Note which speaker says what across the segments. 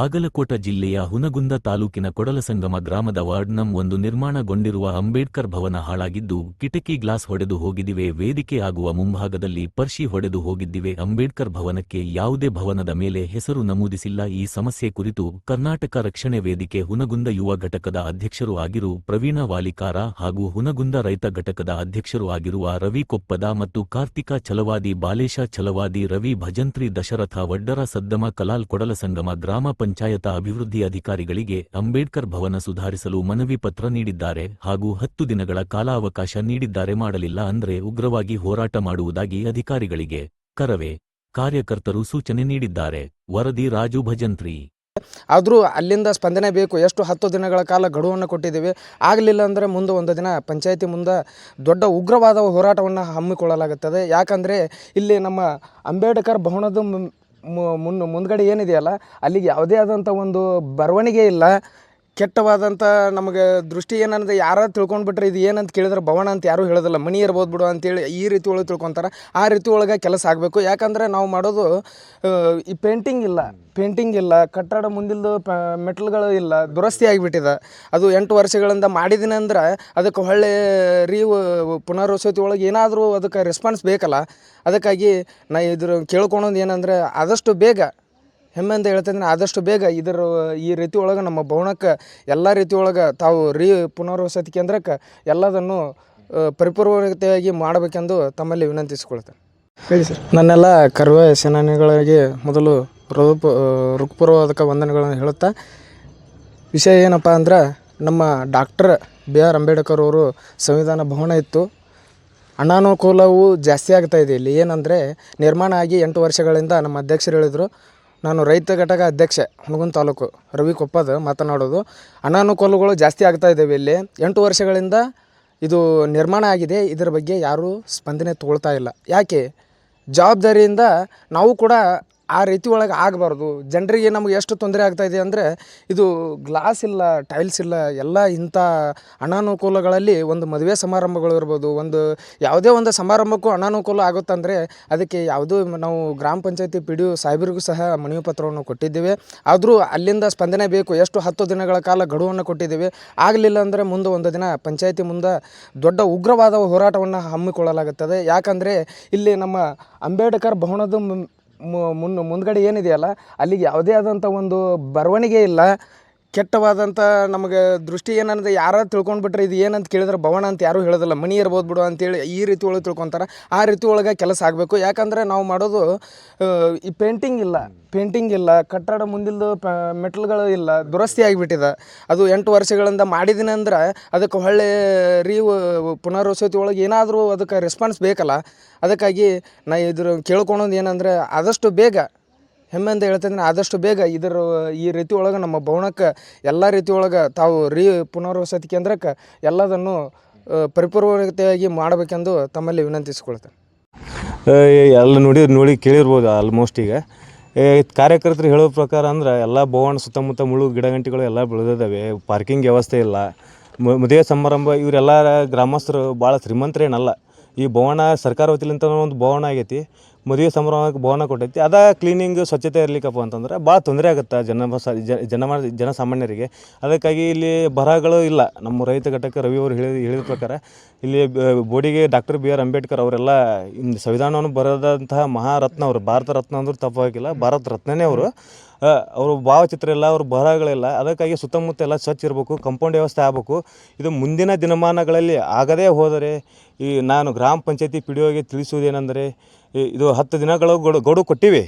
Speaker 1: ಬಾಗಲಕೋಟ ಜಿಲ್ಲೆಯ ಹುನಗುಂದ ತಾಲೂಕಿನ ಕೊಡಲಸಂಗಮ ಗ್ರಾಮದ ವಾರ್ಡ್ ನಂ ಒಂದು ನಿರ್ಮಾಣಗೊಂಡಿರುವ ಅಂಬೇಡ್ಕರ್ ಭವನ ಹಾಳಾಗಿದ್ದು, ಕಿಟಕಿ ಗ್ಲಾಸ್ ಹೊಡೆದು ಹೋಗಿದಿವೆ, ವೇದಿಕೆ ಆಗುವ ಮುಂಭಾಗದಲ್ಲಿ ಪರ್ಷಿ ಹೊಡೆದು ಹೋಗಿದ್ದಿವೆ ಅಂಬೇಡ್ಕರ್ ಭವನಕ್ಕೆ ಯಾವುದೇ ಭವನದ ಮೇಲೆ ಹೆಸರು ನಮೂದಿಸಿಲ್ಲ. ಈ ಸಮಸ್ಯೆ ಕುರಿತು ಕರ್ನಾಟಕ ರಕ್ಷಣೆ ವೇದಿಕೆ ಹುನಗುಂದ ಯುವ ಘಟಕದ ಅಧ್ಯಕ್ಷರು ಆಗಿರು ಪ್ರವೀಣ ವಾಲಿಕಾರ ಹಾಗೂ ಹುನಗುಂದ ರೈತ ಘಟಕದ ಅಧ್ಯಕ್ಷರು ಆಗಿರುವ ರವಿ ಕೊಪ್ಪದ ಮತ್ತು ಕಾರ್ತಿಕ ಛಲವಾದಿ, ಬಾಲೇಶ ಛಲವಾದಿ, ರವಿ ಭಜಂತ್ರಿ, ದಶರಥ ವಡ್ಡರ ಸದ್ದಮ ಕಲಾಲ್ ಕೊಡಲಸಂಗಮ ಗ್ರಾಮ ಅಭಿವೃದ್ಧಿ ಅಧಿಕಾರಿಗಳಿಗೆ ಅಂಬೇಡ್ಕರ್ ಭವನ ಸುಧಾರಿಸಲು ಮನವಿ ಪತ್ರ ನೀಡಿದ್ದಾರೆ ಹಾಗೂ ಹತ್ತು ದಿನಗಳ ಕಾಲಾವಕಾಶ ನೀಡಿದ್ದಾರೆ ಮಾಡಲಿಲ್ಲ ಅಂದ್ರೆ ಉಗ್ರವಾಗಿ ಹೋರಾಟ ಮಾಡುವುದಾಗಿ ಅಧಿಕಾರಿಗಳಿಗೆ ಕರವೇ ಕಾರ್ಯಕರ್ತರು ಸೂಚನೆ ನೀಡಿದ್ದಾರೆ. ವರದಿ ರಾಜು ಭಜಂತ್ರಿ.
Speaker 2: ಆದರೂ ಅಲ್ಲಿಂದ ಸ್ಪಂದನೆ ಬೇಕು, ಎಷ್ಟು ಹತ್ತು ದಿನಗಳ ಕಾಲ ಗಡುವನ್ನು ಕೊಟ್ಟಿದ್ದೀವಿ, ಆಗಲಿಲ್ಲ ಅಂದರೆ ಮುಂದೆ ಒಂದು ದಿನ ಪಂಚಾಯತಿ ಮುಂದೆ ದೊಡ್ಡ ಉಗ್ರವಾದ ಹೋರಾಟವನ್ನು ಹಮ್ಮಿಕೊಳ್ಳಲಾಗುತ್ತದೆ. ಯಾಕಂದರೆ ಇಲ್ಲಿ ನಮ್ಮ ಅಂಬೇಡ್ಕರ್ ಭವನದ ಮುನ್- ಮು- ಮುನ್ ಮುಂದ್ಗಡೆ ಏನಿದೆಯಲ್ಲ ಅಲ್ಲಿಗೆ ಯಾವುದೇ ಆದಂಥ ಒಂದು ಬರವಣಿಗೆ ಇಲ್ಲ. ಕೆಟ್ಟವಾದಂಥ ನಮಗೆ ದೃಷ್ಟಿ ಏನಂದ್ರೆ ಯಾರು ತಿಳ್ಕೊಂಡ್ಬಿಟ್ರೆ ಇದು ಏನಂತ ಕೇಳಿದ್ರೆ ಭವನ ಅಂತ ಯಾರೂ ಹೇಳೋದಿಲ್ಲ. ಮನಿ ಇರ್ಬೋದು ಬಿಡು ಅಂತೇಳಿ ಈ ರೀತಿ ಒಳಗೆ ತಿಳ್ಕೊತಾರೆ. ಆ ರೀತಿ ಒಳಗೆ ಕೆಲಸ ಆಗಬೇಕು. ಯಾಕಂದರೆ ನಾವು ಮಾಡೋದು ಈ ಪೇಂಟಿಂಗ್ ಇಲ್ಲ. ಪೇಂಟಿಂಗ್ ಇಲ್ಲ. ಕಟ್ಟಡ ಮುಂದಿಲ್ದು ಪ, ಮೆಟ್ಲ್ಗಳು ಇಲ್ಲ. ದುರಸ್ತಿ ಆಗಿಬಿಟ್ಟಿದೆ. ಅದು ಎಂಟು ವರ್ಷಗಳಿಂದ ಮಾಡಿದ್ದೀನಿ ಅಂದ್ರೆ ಅದಕ್ಕೆ ಒಳ್ಳೆ ರೀ ಪುನರ್ವಸತಿ ಒಳಗೆ ಏನಾದರೂ ಅದಕ್ಕೆ ರೆಸ್ಪಾನ್ಸ್ ಬೇಕಲ್ಲ. ಅದಕ್ಕಾಗಿ ನಾ ಇದ್ರ ಕೇಳ್ಕೊಳೋದು ಏನಂದ್ರೆ ಆದಷ್ಟು ಬೇಗ ಹೆಮ್ಮೆಯಿಂದ ಹೇಳ್ತಿದ್ದೀನಿ ಆದಷ್ಟು ಬೇಗ ಇದರ ಈ ರೀತಿ ಒಳಗೆ ನಮ್ಮ ಭವನಕ್ಕೆ ಎಲ್ಲ ರೀತಿ ಒಳಗೆ ತಾವು ರೀ ಪುನರ್ವಸತಿ ಕೇಂದ್ರಕ್ಕೆ ಎಲ್ಲದನ್ನು ಪರಿಪೂರ್ಣತೆಯಾಗಿ ಮಾಡಬೇಕೆಂದು ತಮ್ಮಲ್ಲಿ ವಿನಂತಿಸಿಕೊಳ್ತೇನೆ.
Speaker 3: ಹೇಳಿ ಸರ್.
Speaker 2: ನನ್ನೆಲ್ಲ ಕರ್ವೆ ಸೇನಾನಿಗಳಿಗೆ ಮೊದಲು ಹೃದಪ ಹೃತ್ಪೂರ್ವಕ ವಂದನೆಗಳನ್ನು ಹೇಳುತ್ತಾ ವಿಷಯ ಏನಪ್ಪ ಅಂದ್ರೆ ನಮ್ಮ ಡಾಕ್ಟರ್ ಬಿ ಆರ್ ಅಂಬೇಡ್ಕರ್ ಅವರು ಸಂವಿಧಾನ ಭವನ ಇತ್ತು. ಅನಾನುಕೂಲವು ಜಾಸ್ತಿ ಆಗ್ತಾ ಇದೆ ಇಲ್ಲಿ. ಏನಂದರೆ ನಿರ್ಮಾಣ ಆಗಿ ಎಂಟು ವರ್ಷಗಳಿಂದ ನಮ್ಮ ಅಧ್ಯಕ್ಷರು ಹೇಳಿದರು. ನಾನು ರೈತ ಘಟಕ ಅಧ್ಯಕ್ಷೆ, ಹುಣಗುನ್ ತಾಲೂಕು, ರವಿ ಕೊಪ್ಪದ ಮಾತನಾಡೋದು. ಅನಾನುಕೂಲಗಳು ಜಾಸ್ತಿ ಆಗ್ತಾ ಇದ್ದಾವೆ ಇಲ್ಲಿ. ಎಂಟು ವರ್ಷಗಳಿಂದ ಇದು ನಿರ್ಮಾಣ ಆಗಿದೆ. ಇದರ ಬಗ್ಗೆ ಯಾರೂ ಸ್ಪಂದನೆ ತಗೊಳ್ತಾ ಇಲ್ಲ. ಯಾಕೆ? ಜವಾಬ್ದಾರಿಯಿಂದ ನಾವು ಕೂಡ ಆ ರೀತಿ ಒಳಗೆ ಆಗಬಾರ್ದು. ಜನರಿಗೆ ನಮ್ಗೆ ಎಷ್ಟು ತೊಂದರೆ ಆಗ್ತಾ ಇದೆ ಅಂದರೆ ಇದು ಗ್ಲಾಸ್ ಇಲ್ಲ, ಟೈಲ್ಸ್ ಇಲ್ಲ, ಎಲ್ಲ ಇಂಥ ಅನಾನುಕೂಲಗಳಲ್ಲಿ ಒಂದು ಮದುವೆ ಸಮಾರಂಭಗಳು ಇರ್ಬೋದು, ಒಂದು ಯಾವುದೇ ಒಂದು ಸಮಾರಂಭಕ್ಕೂ ಅನಾನುಕೂಲ ಆಗುತ್ತಂದರೆ ಅದಕ್ಕೆ ಯಾವುದೂ ನಾವು ಗ್ರಾಮ ಪಂಚಾಯತಿ ಪಿ ಡಿ ಒ ಸಾಹೇಬರಿಗೂ ಸಹ ಮನವಿ ಪತ್ರವನ್ನು ಕೊಟ್ಟಿದ್ದೇವೆ. ಆದರೂ ಅಲ್ಲಿಂದ ಸ್ಪಂದನೆ ಬೇಕು. ಎಷ್ಟು ಹತ್ತು ದಿನಗಳ ಕಾಲ ಗಡುವನ್ನು ಕೊಟ್ಟಿದ್ದೇವೆ. ಆಗಲಿಲ್ಲ ಅಂದರೆ ಮುಂದೆ ಒಂದು ದಿನ ಪಂಚಾಯತಿ ಮುಂದೆ ದೊಡ್ಡ ಉಗ್ರವಾದ ಹೋರಾಟವನ್ನು ಹಮ್ಮಿಕೊಳ್ಳಲಾಗುತ್ತದೆ. ಯಾಕಂದರೆ ಇಲ್ಲಿ ನಮ್ಮ ಅಂಬೇಡ್ಕರ್ ಭವನದ ಮುನ್- ಮು- ಮುನ್ ಮುಂದ್ಗಡೆ ಏನಿದೆಯಲ್ಲ ಅಲ್ಲಿಗೆ ಯಾವುದೇ ಆದಂಥ ಒಂದು ಬರವಣಿಗೆ ಇಲ್ಲ. ಕೆಟ್ಟವಾದಂಥ ನಮಗೆ ದೃಷ್ಟಿ ಏನಂದ್ರೆ ಯಾರು ತಿಳ್ಕೊಂಡ್ಬಿಟ್ರೆ ಇದು ಏನಂತ ಕೇಳಿದ್ರೆ ಭವನ ಅಂತ ಯಾರೂ ಹೇಳೋದಿಲ್ಲ. ಮನಿ ಇರ್ಬೋದು ಬಿಡು ಅಂತೇಳಿ ಈ ರೀತಿ ಒಳಗೆ ತಿಳ್ಕೊತಾರೆ. ಆ ರೀತಿ ಒಳಗೆ ಕೆಲಸ ಆಗಬೇಕು. ಯಾಕಂದರೆ ನಾವು ಮಾಡೋದು ಈ ಪೇಂಟಿಂಗ್ ಇಲ್ಲ. ಪೇಂಟಿಂಗ್ ಇಲ್ಲ. ಕಟ್ಟಡ ಮುಂದಿಲ್ದು ಪ, ಮೆಟ್ಲುಗಳು ಇಲ್ಲ. ದುರಸ್ತಿ ಆಗಿಬಿಟ್ಟಿದೆ. ಅದು ಎಂಟು ವರ್ಷಗಳಿಂದ ಮಾಡಿದ್ದೀನಿ ಅಂದ್ರೆ ಅದಕ್ಕೆ ಹೊಳ್ಳೆ ರೀ ಪುನರ್ವಸತಿ ಒಳಗೆ ಏನಾದರೂ ಅದಕ್ಕೆ ರೆಸ್ಪಾನ್ಸ್ ಬೇಕಲ್ಲ. ಅದಕ್ಕಾಗಿ ನಾ ಇದ್ರ ಕೇಳ್ಕೊಳೋದು ಏನಂದರೆ ಆದಷ್ಟು ಬೇಗ ಹೆಮ್ಮೆಯಿಂದ ಹೇಳ್ತಿದ್ದೀನಿ ಆದಷ್ಟು ಬೇಗ ಇದರ, ಈ ರೀತಿ ಒಳಗೆ ನಮ್ಮ ಭವನಕ್ಕೆ ಎಲ್ಲ ರೀತಿ ಒಳಗೆ ತಾವು ರೀ ಪುನರ್ವಸತಿ ಕೇಂದ್ರಕ್ಕೆ ಎಲ್ಲದನ್ನು ಪರಿಪೂರ್ಣತೆಯಾಗಿ ಮಾಡಬೇಕೆಂದು ತಮ್ಮಲ್ಲಿ ವಿನಂತಿಸಿಕೊಳ್ತೇನೆ.
Speaker 3: ಎಲ್ಲ ನೋಡಿ ನೋಡಿ ಕೇಳಿರ್ಬೋದು ಆಲ್ಮೋಸ್ಟ್ ಈಗ. ಕಾರ್ಯಕರ್ತರು ಹೇಳೋ ಪ್ರಕಾರ ಅಂದ್ರೆ ಎಲ್ಲ ಭವನ ಸುತ್ತಮುತ್ತ ಮುಳು ಗಿಡಗಂಟಿಗಳು ಎಲ್ಲ ಬೆಳೆದಿದ್ದಾವೆ ಪಾರ್ಕಿಂಗ್ ವ್ಯವಸ್ಥೆ ಇಲ್ಲ. ಮದುವೆ ಸಮಾರಂಭ ಇವರೆಲ್ಲ ಗ್ರಾಮಸ್ಥರು ಭಾಳ ಶ್ರೀಮಂತರೇನಲ್ಲ. ಈ ಭವನ ಸರ್ಕಾರ ವತಿಲಿಂತ ಒಂದು ಭವನ ಆಗೈತಿ. ಮದುವೆ ಸಮಾರಂಭಕ್ಕೆ ಭವನ ಕೊಟ್ಟೈತಿ. ಅದ ಕ್ಲೀನಿಂಗ್ ಸ್ವಚ್ಛತೆ ಇರಲಿಕ್ಕಪ್ಪ ಅಂತಂದ್ರೆ ಭಾಳ ತೊಂದರೆ ಆಗುತ್ತೆ ಜನ ಜನ ಜನಸಾಮಾನ್ಯರಿಗೆ ಅದಕ್ಕಾಗಿ ಇಲ್ಲಿ ಬರಹಗಳು ಇಲ್ಲ. ನಮ್ಮ ರೈತ ಘಟಕ ರವಿ ಅವರು ಹೇಳಿದ ಹೇಳಿದ ಪ್ರಕಾರ ಇಲ್ಲಿ ಬೋಡಿಗೆ ಡಾಕ್ಟರ್ ಬಿ ಆರ್ ಅಂಬೇಡ್ಕರ್ ಅವರೆಲ್ಲ ಸಂವಿಧಾನವನ್ನು ಬರೆದಂತಹ ಮಹಾರತ್ನ ಅವರು, ಭಾರತ ರತ್ನ ಅಂದ್ರೆ ತಪ್ಪಾಗಿಲ್ಲ ಭಾರತ ರತ್ನನೇ ಅವರು. ಅವರು ಭಾವಚಿತ್ರ ಇಲ್ಲ ಅವ್ರ ಬರಹಗಳಿಲ್ಲ. ಅದಕ್ಕಾಗಿ ಸುತ್ತಮುತ್ತ ಎಲ್ಲ ಸ್ವಚ್ಛ ಇರಬೇಕು, ಕಂಪೌಂಡ್ ವ್ಯವಸ್ಥೆ ಆಗಬೇಕು. ಇದು ಮುಂದಿನ ದಿನಮಾನಗಳಲ್ಲಿ ಆಗದೇ ಹೋದರೆ ಈ ನಾನು ಗ್ರಾಮ ಪಂಚಾಯತಿ ಪಿ ಡಿ ಒಗೆ ತಿಳಿಸುವುದೇನೆಂದರೆ ಇದು ಹತ್ತು ದಿನಗಳ ಗಡು ಗಡು ಕೊಟ್ಟಿವಿ.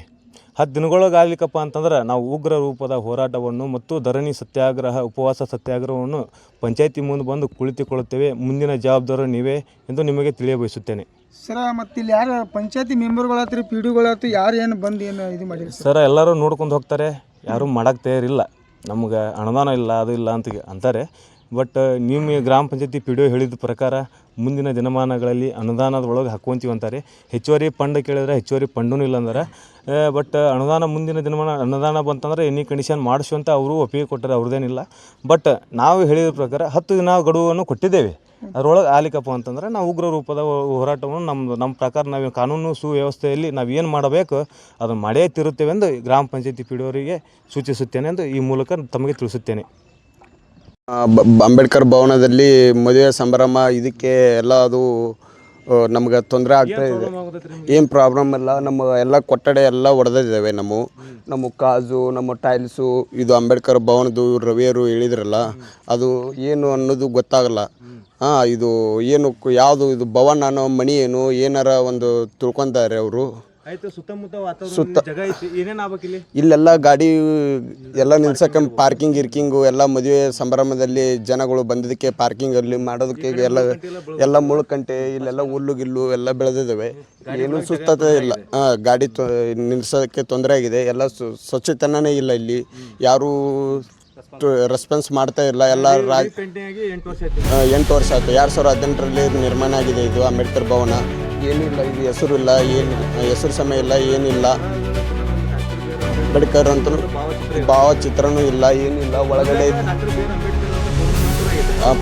Speaker 3: ಹತ್ತು ದಿನಗಳಿಗಾಗಲಿಕ್ಕಪ್ಪ ಅಂತಂದ್ರೆ ನಾವು ಉಗ್ರ ರೂಪದ ಹೋರಾಟವನ್ನು ಮತ್ತು ಧರಣಿ ಸತ್ಯಾಗ್ರಹ ಉಪವಾಸ ಸತ್ಯಾಗ್ರಹವನ್ನು ಪಂಚಾಯತಿ ಮುಂದೆ ಬಂದು ಕುಳಿತುಕೊಳ್ಳುತ್ತೇವೆ. ಮುಂದಿನ ಜವಾಬ್ದಾರಿ ನೀವೇ ಎಂದು ನಿಮಗೆ ತಿಳಿಯಬಯಸುತ್ತೇನೆ.
Speaker 4: ಸರ ಮತ್ತೆ ಇಲ್ಲಿ ಯಾರು ಪಂಚಾಯತಿ ಮೆಂಬರ್ಗಳಾತ್ರ ಪಿ ಡಿಗಳಾತ್ರ ಯಾರು ಏನು ಬಂದು ಏನು ಇದು ಮಾಡಿರಿ ಸರ್?
Speaker 3: ಸರ್ ಎಲ್ಲರೂ ನೋಡ್ಕೊಂಡು ಹೋಗ್ತಾರೆ. ಯಾರೂ ಮಾಡಕ್ಕೆ ತಯಾರಿಲ್ಲ. ನಮ್ಗೆ ಅನುದಾನ ಇಲ್ಲ ಅದು ಇಲ್ಲ ಅಂತ ಅಂತಾರೆ. ಬಟ್ ನಿಮ್ಮ ಗ್ರಾಮ ಪಂಚಾಯತಿ ಪಿ ಡಿ ಒ ಹೇಳಿದ ಪ್ರಕಾರ ಮುಂದಿನ ದಿನಮಾನಗಳಲ್ಲಿ ಅನುದಾನದೊಳಗೆ ಹಾಕ್ಕೊಂತೀವಿ ಅಂತಾರೆ. ಹೆಚ್ಚುವರಿ ಫಂಡ್ ಕೇಳಿದ್ರೆ ಹೆಚ್ಚುವರಿ ಫಂಡೂ ಇಲ್ಲ ಅಂದ್ರೆ. ಬಟ್ ಅನುದಾನ ಮುಂದಿನ ದಿನಮಾನ ಅನುದಾನ ಬಂತಂದ್ರೆ ಎನಿ ಕಂಡೀಷನ್ ಮಾಡಿಸುವಂತ ಅವರು ಒಪ್ಪಿಗೆ ಕೊಟ್ಟರೆ ಅವ್ರದ್ದೇನಿಲ್ಲ ಬಟ್ ನಾವು ಹೇಳಿದ ಪ್ರಕಾರ ಹತ್ತು ದಿನ ಗಡುವನ್ನು ಕೊಟ್ಟಿದ್ದೇವೆ. ಅದರೊಳಗೆ ಆಲಿಕಪ್ಪ ಅಂತಂದ್ರೆ ನಾವು ಉಗ್ರ ರೂಪದ ಹೋರಾಟವನ್ನು ನಮ್ಮ ನಮ್ಮ ಪ್ರಕಾರ ನಾವು ಕಾನೂನು ಸುವ್ಯವಸ್ಥೆಯಲ್ಲಿ ನಾವು ಏನು ಮಾಡಬೇಕು ಅದನ್ನು ಮಾಡೇ ತಿರುತ್ತೇವೆ ಎಂದು ಗ್ರಾಮ ಪಂಚಾಯತಿ ಪಿ ಸೂಚಿಸುತ್ತೇನೆ ಎಂದು ಈ ಮೂಲಕ ತಮಗೆ ತಿಳಿಸುತ್ತೇನೆ.
Speaker 5: ಅಂಬೇಡ್ಕರ್ ಭವನದಲ್ಲಿ ಮದುವೆ ಸಂಭ್ರಮ ಇದಕ್ಕೆ ಎಲ್ಲ ಅದು ನಮ್ಗೆ ತೊಂದರೆ ಆಗ್ತಾ ಇದೆ. ಏನು ಪ್ರಾಬ್ಲಮ್ ಇಲ್ಲ ನಮ್ಮ ಎಲ್ಲ ಕೊಠಡಿ ಎಲ್ಲ ಒಡೆದಿದ್ದಾವೆ ನಮ್ಮ ನಮ್ಮ ಕಾಜು ನಮ್ಮ ಟೈಲ್ಸು ಇದು ಅಂಬೇಡ್ಕರ್ ಭವನದು ರವಿಯರು ಹೇಳಿದ್ರಲ್ಲ ಅದು ಏನು ಅನ್ನೋದು ಗೊತ್ತಾಗಲ್ಲ. ಹಾಂ ಇದು ಏನು ಯಾವುದು ಇದು ಭವನ ಅನ್ನೋ ಮಣಿ ಏನು ಏನಾರ ಒಂದು ತಿಳ್ಕೊತಾರೆ ಅವರು.
Speaker 3: ಆಯ್ತು ಸುತ್ತಮುತ್ತ ವಾತಾವರಣ ಜಾಗ ಐತಿ ಏನೇನು ಆಗ್ಬೇಕು ಇಲ್ಲಿ?
Speaker 5: ಇಲ್ಲೆಲ್ಲ ಗಾಡಿ ಎಲ್ಲ ನಿಲ್ಸಕ್ಕೆ ಪಾರ್ಕಿಂಗ್ ಗಿರ್ಕಿಂಗು ಎಲ್ಲ ಮದುವೆ ಸಂಭ್ರಮದಲ್ಲಿ ಜನಗಳು ಬಂದಿದ್ದಕ್ಕೆ ಪಾರ್ಕಿಂಗ್ ಅಲ್ಲಿ ಮಾಡೋದಕ್ಕೆ ಎಲ್ಲ ಎಲ್ಲ ಮುಳ್ಕಂಟೆ ಇಲ್ಲೆಲ್ಲ ಹುಲ್ಲು ಗಿಲ್ಲು ಎಲ್ಲ ಬೆಳೆದಿದ್ದಾವೆ. ಏನು ಸುಸ್ತತೆ ಇಲ್ಲ. ಹಾಂ ಗಾಡಿ ತೊ ನಿಲ್ಸೋದಕ್ಕೆ ತೊಂದರೆ ಆಗಿದೆ. ಎಲ್ಲ ಸು- ಸ್ವಚ್ಛತನನೇ ಇಲ್ಲ ಇಲ್ಲಿ. ಯಾರು ರೆಸ್ಪಾನ್ಸ್ ಮಾಡ್ತಾ ಇಲ್ಲ. ಎಲ್ಲ
Speaker 3: ರಾ ಎಂಟು ವರ್ಷ ಆಯ್ತು.
Speaker 5: ಎರಡು ಸಾವಿರದ ಹದಿನೆಂಟರಲ್ಲಿ ನಿರ್ಮಾಣ ಆಗಿದೆ ಇದು ಅಂಬೇಡ್ಕರ್ ಭವನ. ಏನಿಲ್ಲ, ಇದು ಹೆಸರು ಇಲ್ಲ ಏನು, ಹೆಸರು ಸಮಯ ಇಲ್ಲ, ಏನಿಲ್ಲ. ಅಂಬೇಡ್ಕರ್ ಅಂತ ಭಾವಚಿತ್ರನೂ ಇಲ್ಲ, ಏನಿಲ್ಲ, ಒಳಗಡೆ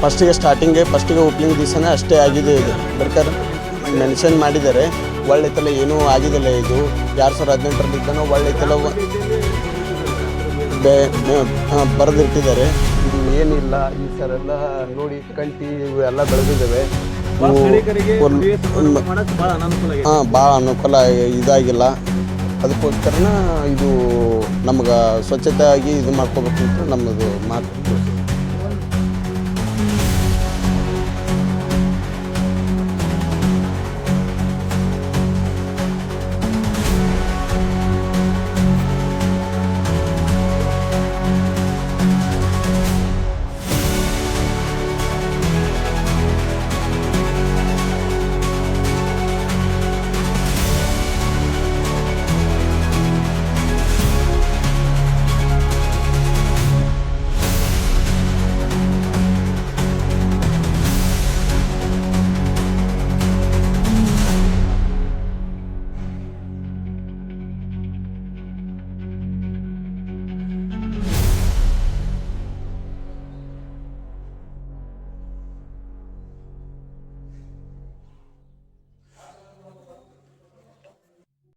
Speaker 5: ಫಸ್ಟಿಗೆ ಸ್ಟಾರ್ಟಿಂಗೇ ಫಸ್ಟಿಗೆ ಓಪನಿಂಗ್ ದಿವಸನೇ ಅಷ್ಟೇ ಆಗಿದೆ ಇದು. ಅಂಬೇಡ್ಕರ್ ಮೆನ್ಷನ್ ಮಾಡಿದ್ದಾರೆ ಒಳ್ಳೆತಲ್ಲ ಏನೂ ಆಗಿದಿಲ್ಲ ಇದು. ಎರಡು ಸಾವಿರದ ಹದಿನೆಂಟರಲ್ಲಿ ಇದ್ದಾನೋ ತಲೆ ಬೆ ಬರೆದಿಟ್ಟಿದ್ದಾರೆ. ಇದು ಏನಿಲ್ಲ, ಈ ಸರ್ ಎಲ್ಲ ನೋಡಿ ಕಂಟಿ ಇವೆಲ್ಲ ಬೆಳೆದಿದ್ದಾವೆ. ಹಾಂ ಭಾಳ ಅನುಕೂಲ ಇದಾಗಿಲ್ಲ. ಅದಕ್ಕೋಸ್ಕರನ ಇದು ನಮ್ಗೆ ಸ್ವಚ್ಛತೆಯಾಗಿ ಇದು ಮಾಡ್ಕೋಬೇಕು ಅಂತ ನಮ್ಮದು ಮಾತು.